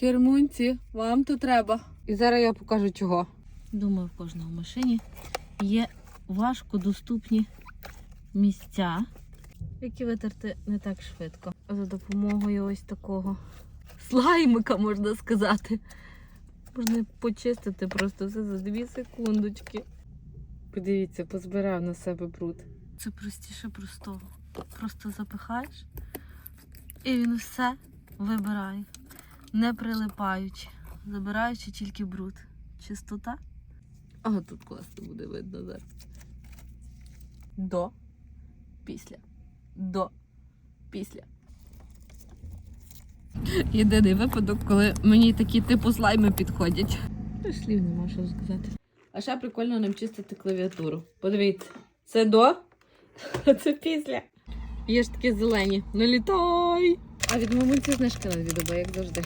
Кермунці, вам то треба. І зараз я покажу чого. Думаю, в кожного машині є важкодоступні місця, які витерти не так швидко. За допомогою ось такого слаймика, можна сказати. Можна почистити просто все за дві секундочки. Подивіться, позбирав на себе бруд. Це простіше простого. Просто запихаєш, і він все вибирає, не прилипаючи, забираючи тільки бруд. Чистота. А тут класно буде видно зараз. До, після. До, після. Єдиний випадок, коли мені такі типу слайми підходять. Ну, Слів нема що сказати. А ще прикольно ним чистити клавіатуру. Подивіться, це до, а це після. Є ж такі зелені. Налітай! А від мамульці знижки на дві доби, як завжди.